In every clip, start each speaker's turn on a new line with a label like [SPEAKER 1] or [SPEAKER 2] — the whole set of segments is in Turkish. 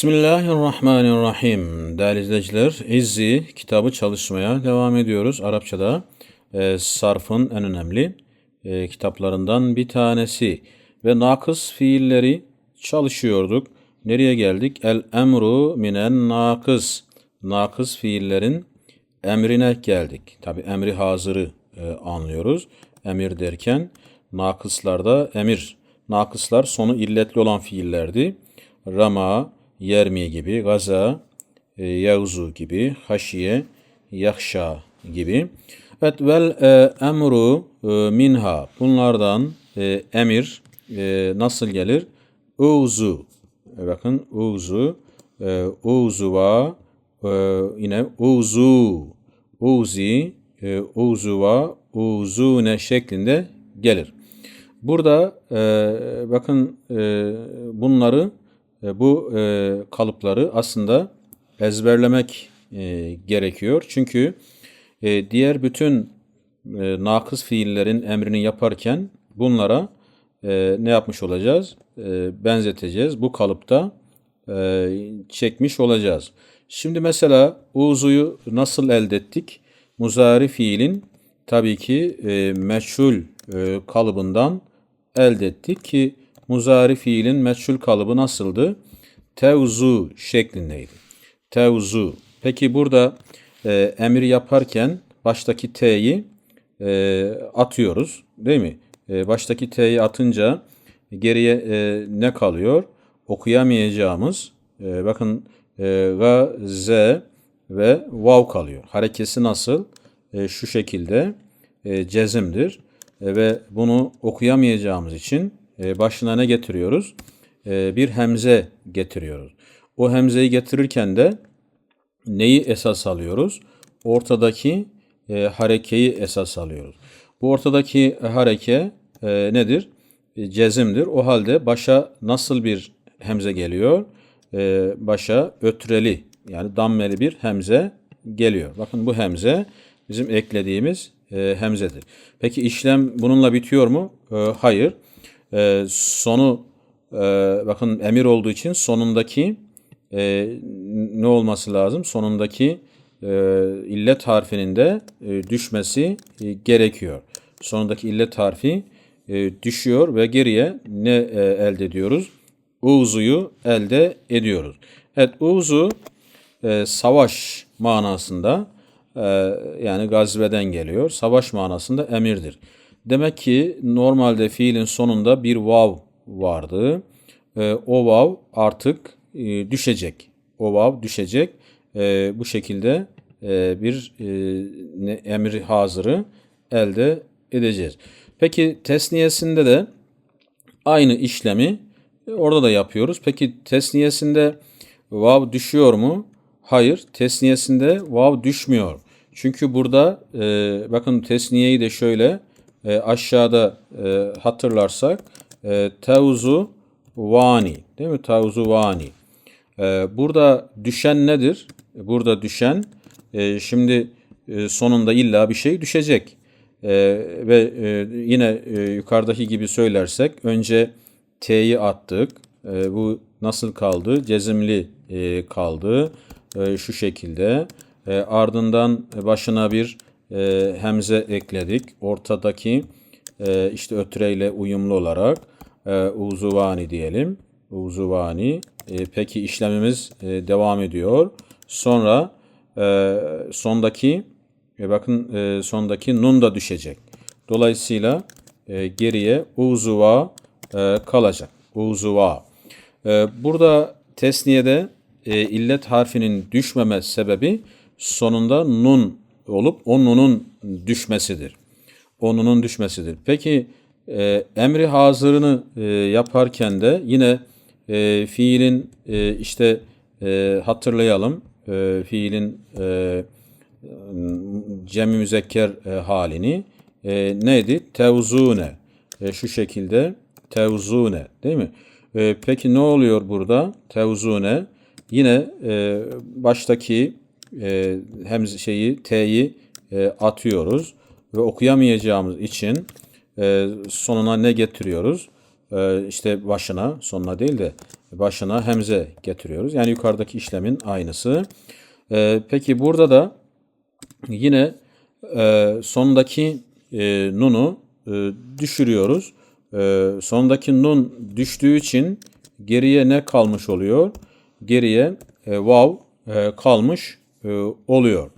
[SPEAKER 1] Bismillahirrahmanirrahim. Değerli izleyiciler, İzzi kitabı çalışmaya devam ediyoruz. Arapçada e, sarfın en önemli e, kitaplarından bir tanesi. Ve nakıs fiilleri çalışıyorduk. Nereye geldik? El emru minen nakıs. Nakıs fiillerin emrine geldik. Tabi emri hazırı e, anlıyoruz. Emir derken nakıslarda emir. Nakıslar sonu illetli olan fiillerdi. Rama, yermi gibi, gaza, e, yavzu gibi, haşiye, yakşa gibi. Evet, vel e, emru e, minha. Bunlardan emir nasıl gelir? Uzu. Bakın uzu, e, yine uzu, uzi, e, uzuva, şeklinde gelir. Burada bakın bunları bu e, kalıpları aslında ezberlemek e, gerekiyor. Çünkü e, diğer bütün e, nakıs fiillerin emrini yaparken bunlara e, ne yapmış olacağız? E, benzeteceğiz. Bu kalıpta e, çekmiş olacağız. Şimdi mesela uzuyu nasıl elde ettik? Muzari fiilin tabii ki e, meçhul e, kalıbından elde ettik ki muzari fiilin meçhul kalıbı nasıldı? Tevzu şeklindeydi. Tevzu. Peki burada e, emir yaparken baştaki T'yi e, atıyoruz değil mi? E, baştaki T'yi atınca geriye e, ne kalıyor? Okuyamayacağımız e, bakın e, ga, z ve vav kalıyor. Harekesi nasıl? E, şu şekilde e, cezimdir. E, ve bunu okuyamayacağımız için başına ne getiriyoruz? E, bir hemze getiriyoruz. O hemzeyi getirirken de neyi esas alıyoruz? Ortadaki e, harekeyi esas alıyoruz. Bu ortadaki hareke e, nedir? E, cezimdir. O halde başa nasıl bir hemze geliyor? E, başa ötreli yani dammeli bir hemze geliyor. Bakın bu hemze bizim eklediğimiz e, hemzedir. Peki işlem bununla bitiyor mu? E, hayır. E, sonu e, bakın emir olduğu için sonundaki e, ne olması lazım? Sonundaki e, illet harfinin de e, düşmesi e, gerekiyor. Sonundaki illet harfi e, düşüyor ve geriye ne e, elde ediyoruz? Uzu'yu elde ediyoruz. Evet uzu e, savaş manasında e, yani gazveden geliyor. Savaş manasında emirdir. Demek ki normalde fiilin sonunda bir vav vardı. E, o vav artık e, düşecek. O vav düşecek. E, bu şekilde e, bir e, emir hazırı elde edeceğiz. Peki tesniyesinde de aynı işlemi e, orada da yapıyoruz. Peki tesniyesinde vav düşüyor mu? Hayır. Tesniyesinde vav düşmüyor. Çünkü burada e, bakın tesniyeyi de şöyle e, aşağıda e, hatırlarsak e, tevzu vani değil mi? Tevzu vani. E, burada düşen nedir? Burada düşen e, şimdi e, sonunda illa bir şey düşecek. E, ve e, yine e, yukarıdaki gibi söylersek önce T'yi attık. E, bu nasıl kaldı? Cezimli e, kaldı. E, şu şekilde. E, ardından başına bir e, hemze ekledik. Ortadaki e, işte ötreyle uyumlu olarak e, uzuvani diyelim. Uzuvani. E, peki işlemimiz e, devam ediyor. Sonra e, sondaki e, bakın e, sondaki nun da düşecek. Dolayısıyla e, geriye uzuva e, kalacak. Uzuva. E, burada tesniyede e, illet harfinin düşmeme sebebi sonunda nun olup o nunun düşmesidir. O nunun düşmesidir. Peki e, emri hazırını e, yaparken de yine e, fiilin e, işte e, hatırlayalım e, fiilin e, cemi müzekker e, halini e, neydi? Tevzune. E, şu şekilde tevzune değil mi? E, peki ne oluyor burada? Tevzune yine e, baştaki e, hem şeyi T'yi e, atıyoruz ve okuyamayacağımız için e, sonuna ne getiriyoruz? E, işte başına sonuna değil de başına hemze getiriyoruz. Yani yukarıdaki işlemin aynısı. E, peki burada da yine e, sondaki e, nunu e, düşürüyoruz. E, sondaki nun düştüğü için geriye ne kalmış oluyor? Geriye e, vav e, kalmış e, oluyor.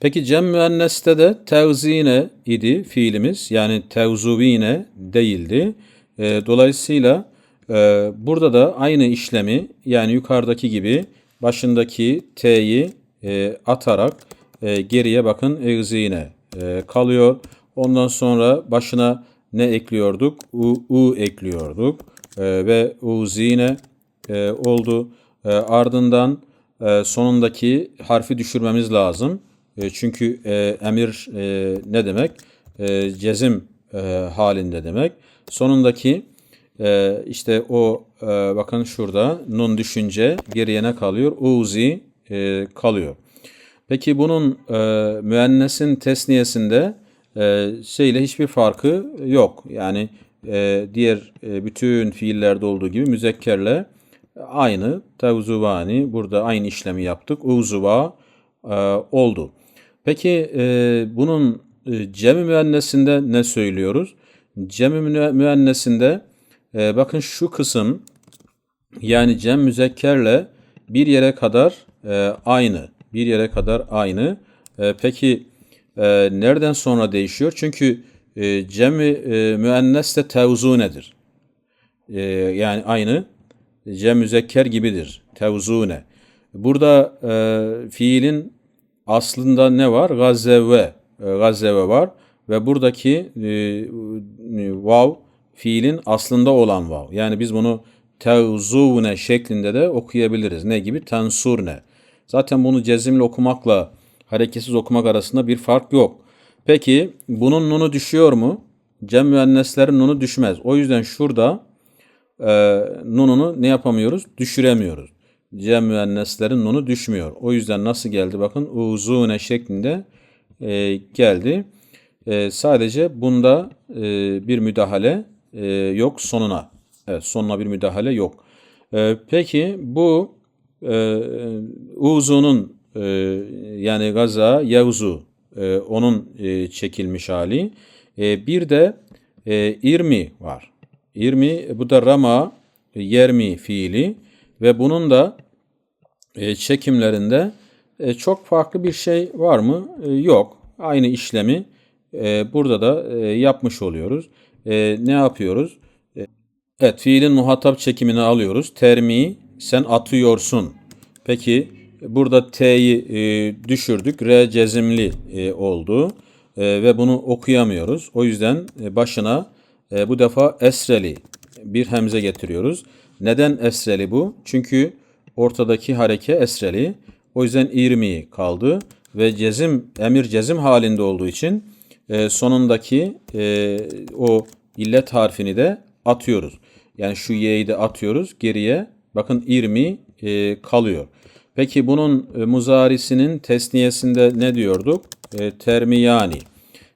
[SPEAKER 1] Peki cem müenneste de tevzine idi fiilimiz. Yani tevzuvine değildi. E, dolayısıyla e, burada da aynı işlemi yani yukarıdaki gibi başındaki t'yi e, atarak e, geriye bakın egzine e, kalıyor. Ondan sonra başına ne ekliyorduk? U, u ekliyorduk e, ve uzine e, oldu. E, ardından e, sonundaki harfi düşürmemiz lazım. E, çünkü e, emir e, ne demek? E, cezim halinde demek. Sonundaki işte o bakın şurada nun düşünce geriye ne kalıyor? Uzi kalıyor. Peki bunun müennesin tesniyesinde şeyle hiçbir farkı yok. Yani diğer bütün fiillerde olduğu gibi müzekkerle aynı. Tevzuvani burada aynı işlemi yaptık. Uzuva e, oldu. Peki e, bunun e, cemi müennesinde ne söylüyoruz? Cemi müennesinde e, bakın şu kısım yani cem müzekkerle bir yere kadar e, aynı. Bir yere kadar aynı. E, peki e, nereden sonra değişiyor? Çünkü e, cemi e, müennes de tevzu nedir? E, yani aynı cem müzekker gibidir. Tevzune. Burada e, fiilin aslında ne var? Gazeve. E, var. Ve buradaki e, e, vav fiilin aslında olan vav. Yani biz bunu tevzune şeklinde de okuyabiliriz. Ne gibi? Tensurne. Zaten bunu cezimli okumakla hareketsiz okumak arasında bir fark yok. Peki bunun nunu düşüyor mu? Cem müenneslerin nunu düşmez. O yüzden şurada e, nununu ne yapamıyoruz? Düşüremiyoruz. Cem müenneslerin nunu düşmüyor. O yüzden nasıl geldi? Bakın uzune şeklinde e, geldi. E, sadece bunda e, bir müdahale e, yok sonuna. Evet sonuna bir müdahale yok. E, peki bu e, uzunun e, yani gaza yevzu e, onun e, çekilmiş hali. E, bir de e, irmi var. İrmi bu da rama yermi fiili ve bunun da e, çekimlerinde e, çok farklı bir şey var mı? E, yok. Aynı işlemi e, burada da e, yapmış oluyoruz. E, ne yapıyoruz? E, evet fiilin muhatap çekimini alıyoruz. Termi sen atıyorsun. Peki burada T'yi e, düşürdük. R cezimli e, oldu. E, ve bunu okuyamıyoruz. O yüzden e, başına e, bu defa esreli bir hemze getiriyoruz. Neden esreli bu? Çünkü ortadaki hareke esreli. O yüzden irmi kaldı ve cezim emir cezim halinde olduğu için e, sonundaki e, o illet harfini de atıyoruz. Yani şu y'yi de atıyoruz geriye. Bakın irmi e, kalıyor. Peki bunun e, muzarisinin tesniyesinde ne diyorduk? E, termiyani.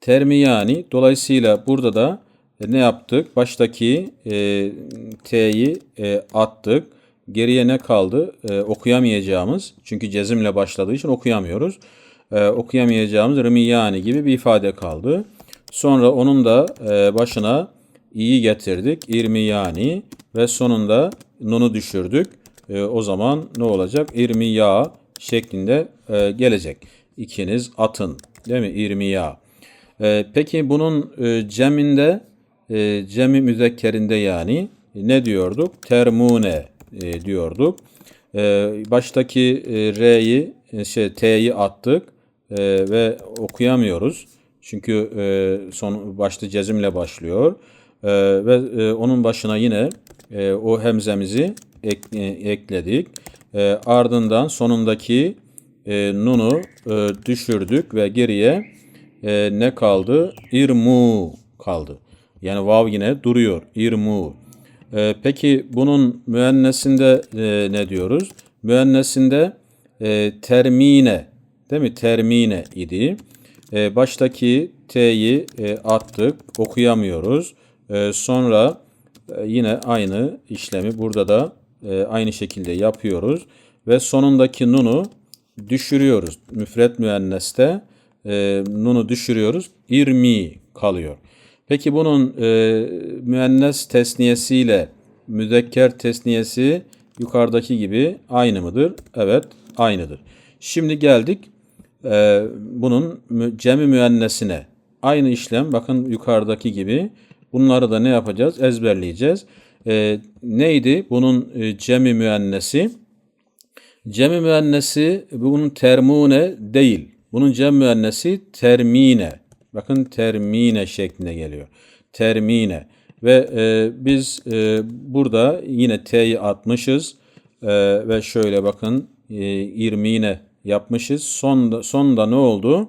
[SPEAKER 1] Termiyani. Dolayısıyla burada da ne yaptık? Baştaki e, t'yi e, attık. Geriye ne kaldı? E, okuyamayacağımız. Çünkü cezimle başladığı için okuyamıyoruz. E, okuyamayacağımız rımiyani gibi bir ifade kaldı. Sonra onun da e, başına iyi getirdik. İrmiyani ve sonunda nunu düşürdük. E, o zaman ne olacak? İrmiya şeklinde e, gelecek. İkiniz atın. Değil mi? İrmiya. E, peki bunun e, ceminde e, cemi müzekkerinde yani ne diyorduk? Termune e, diyorduk. E, baştaki e, R'yi e, şey T'yi attık e, ve okuyamıyoruz. Çünkü e, son başta cezimle başlıyor. E, ve e, onun başına yine e, o hemzemizi ek, e, ekledik. E, ardından sonundaki e, nunu e, düşürdük ve geriye e, ne kaldı? İrmu kaldı. Yani vav yine duruyor. İrmu. E, peki bunun müennesinde e, ne diyoruz? Müennesinde e, termine değil mi? Termine idi. E, baştaki T'yi e, attık. Okuyamıyoruz. E, sonra e, yine aynı işlemi burada da e, aynı şekilde yapıyoruz. Ve sonundaki nunu düşürüyoruz. Müfret müenneste e, nunu düşürüyoruz. İrmi kalıyor. Peki bunun e, müennes tesniyesiyle müzekker tesniyesi yukarıdaki gibi aynı mıdır? Evet, aynıdır. Şimdi geldik e, bunun cemi müennesine. Aynı işlem bakın yukarıdaki gibi. Bunları da ne yapacağız? Ezberleyeceğiz. E, neydi bunun e, cemi müennesi? Cem müennesi bunun termune değil. Bunun cem müennesi termine. Bakın termine şeklinde geliyor. Termine. Ve e, biz e, burada yine t'yi atmışız. E, ve şöyle bakın e, irmine yapmışız. Sonda, sonda ne oldu?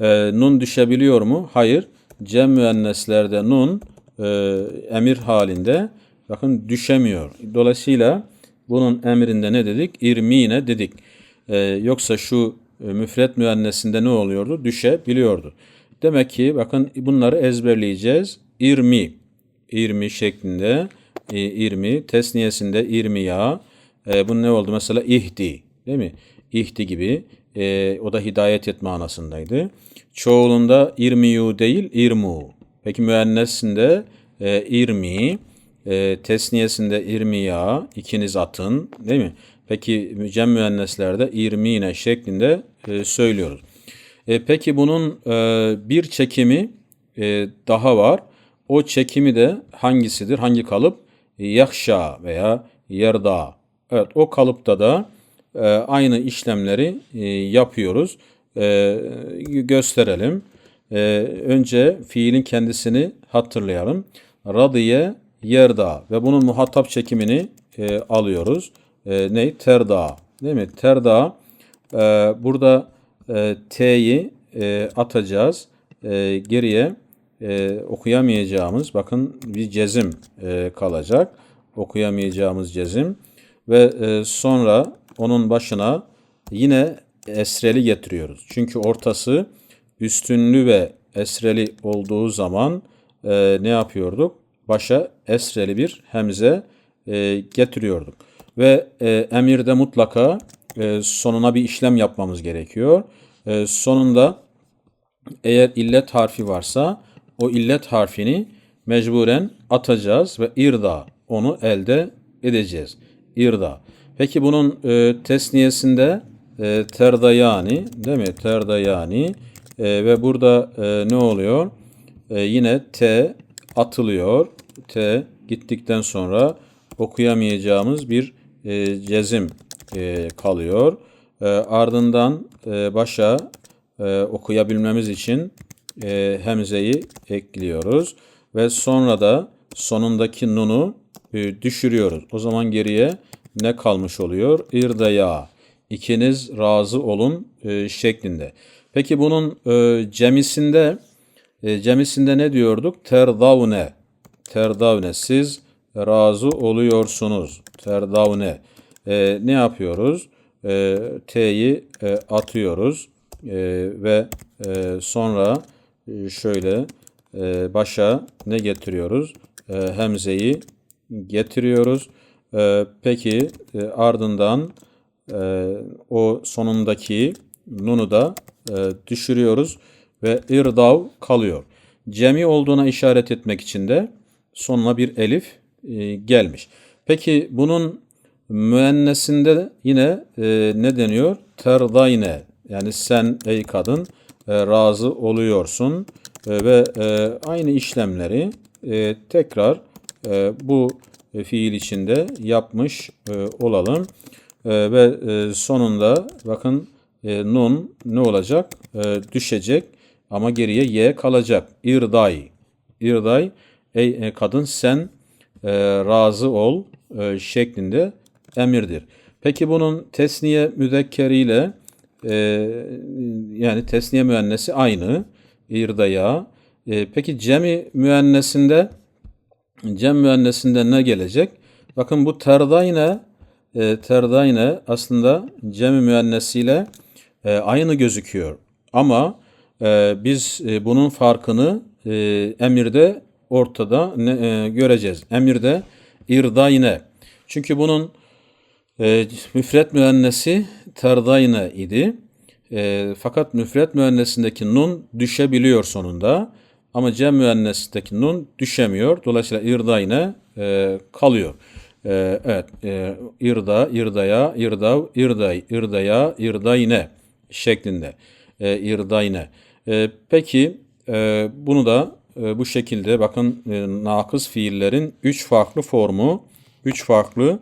[SPEAKER 1] E, nun düşebiliyor mu? Hayır. Cem müenneslerde nun e, emir halinde bakın düşemiyor. Dolayısıyla bunun emrinde ne dedik? İrmine dedik. Ee, yoksa şu e, müfret müennesinde ne oluyordu? Düşebiliyordu. Demek ki bakın bunları ezberleyeceğiz. İrmi, irmi şeklinde, e, irmi, tesniyesinde irmiya. E, bu ne oldu? Mesela ihdi, değil mi? İhdi gibi. E, o da hidayet et manasındaydı. Çoğulunda irmiyu değil, irmu. Peki müennesinde e, irmi, e, tesniyesinde irmiya, ikiniz atın değil mi? Peki cem müenneslerde irmine şeklinde e, söylüyoruz. E, peki bunun e, bir çekimi e, daha var. O çekimi de hangisidir? Hangi kalıp? Yakşa veya yerda. Evet o kalıpta da e, aynı işlemleri e, yapıyoruz. E, gösterelim. E, önce fiilin kendisini hatırlayalım. Radiye yerda ve bunun muhatap çekimini e, alıyoruz. E, ne? Terda. Değil mi? Terda. E, burada e, T'yi e, atacağız. E, geriye e, okuyamayacağımız bakın bir cezim e, kalacak. Okuyamayacağımız cezim ve e, sonra onun başına yine esreli getiriyoruz. Çünkü ortası üstünlü ve esreli olduğu zaman e, ne yapıyorduk? Başa esreli bir hemze e, getiriyorduk. Ve e, emirde mutlaka e, sonuna bir işlem yapmamız gerekiyor. E, sonunda eğer illet harfi varsa o illet harfini mecburen atacağız ve irda onu elde edeceğiz. İrda. Peki bunun e, tesniyesinde e, terdayani değil mi? Terdayani e, ve burada e, ne oluyor? E, yine T atılıyor. T gittikten sonra okuyamayacağımız bir e, cezim e, kalıyor. E, ardından e, başa e, okuyabilmemiz için e, hemzeyi ekliyoruz ve sonra da sonundaki nunu e, düşürüyoruz. O zaman geriye ne kalmış oluyor? İrdaya. İkiniz razı olun e, şeklinde. Peki bunun e, cemisinde e, cemisinde ne diyorduk? Terdavne. Terdavne. Siz razı oluyorsunuz. Terdavne. E, ne yapıyoruz? E, T'yi e, atıyoruz. E, ve e, sonra e, şöyle e, başa ne getiriyoruz? E, hemzeyi getiriyoruz. E, peki e, ardından e, o sonundaki nunu da e, düşürüyoruz ve irdav kalıyor. Cemi olduğuna işaret etmek için de sonuna bir elif e, gelmiş. Peki bunun müennesinde yine e, ne deniyor? Terdayne yani sen ey kadın e, razı oluyorsun E, ve e, aynı işlemleri e, tekrar e, bu fiil içinde yapmış e, olalım. E, ve e, sonunda bakın e, nun ne olacak? E, düşecek ama geriye ye kalacak. İrday. İrday ey e, kadın sen e, razı ol e, şeklinde emirdir. Peki bunun tesniye müzekkeriyle e, yani tesniye müennesi aynı. İrdaya. E, peki cemi müennesinde cem müennesinde ne gelecek? Bakın bu terdayne e, terdayne aslında cemi müennesiyle e, aynı gözüküyor. Ama e, biz e, bunun farkını e, emirde ortada ne, e, göreceğiz. Emirde irdayne. Çünkü bunun e, müfret müennesi terdayne idi. E, fakat müfret müennesindeki nun düşebiliyor sonunda. Ama cem müennesindeki nun düşemiyor. Dolayısıyla irdayne e, kalıyor. E, evet, e, irda, irdaya, irdav, irday, irdaya, irdayne şeklinde. E, irdayne. E, peki e, bunu da e, bu şekilde bakın e, nakıs fiillerin üç farklı formu, üç farklı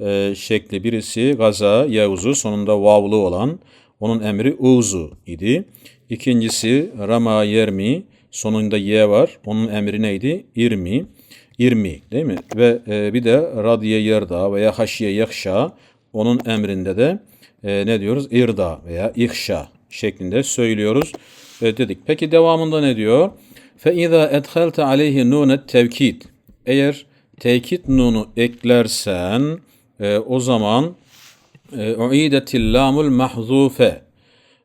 [SPEAKER 1] e, şekli. Birisi gaza, yevzu sonunda vavlu olan onun emri uzu idi. İkincisi rama yermi sonunda ye var. Onun emri neydi? İrmi. İrmi değil mi? Ve e, bir de radiye yerda veya haşiye yakşa onun emrinde de e, ne diyoruz? İrda veya ihşa şeklinde söylüyoruz e, dedik. Peki devamında ne diyor? فَاِذَا اَدْخَلْتَ عَلَيْهِ نُونَ tevkid. Eğer tekit nunu eklersen e, o zaman uidetil lamul mahzufe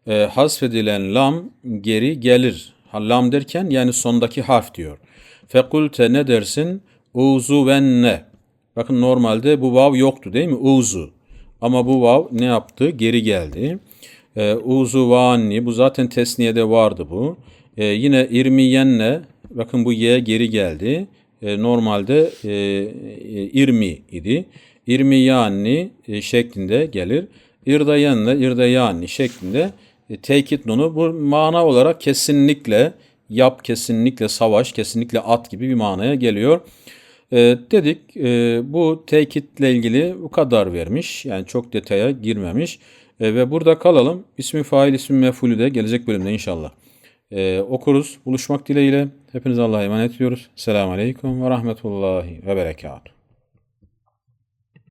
[SPEAKER 1] e, hasfedilen lam geri gelir. Lam derken yani sondaki harf diyor. Fekulte ne dersin? Uzu venne. Bakın normalde bu vav yoktu değil mi? Uzu. Ama bu vav ne yaptı? Geri geldi. E, uzu vanni. Bu zaten tesniyede vardı bu. E, yine irmiyenne. Bakın bu ye geri geldi. E, normalde e, e, irmi idi. İrmiyanni e, şeklinde gelir. İrdayanne, irdayanni şeklinde e, tekit nunu bu mana olarak kesinlikle yap, kesinlikle savaş, kesinlikle at gibi bir manaya geliyor. E, dedik e, bu tekitle ilgili bu kadar vermiş. Yani çok detaya girmemiş. E, ve burada kalalım. İsmi fail, ismi mefulü de gelecek bölümde inşallah. E, okuruz. Buluşmak dileğiyle. Hepinize Allah'a emanet ediyoruz. Selamun Aleyküm ve Rahmetullahi ve Berekatuhu.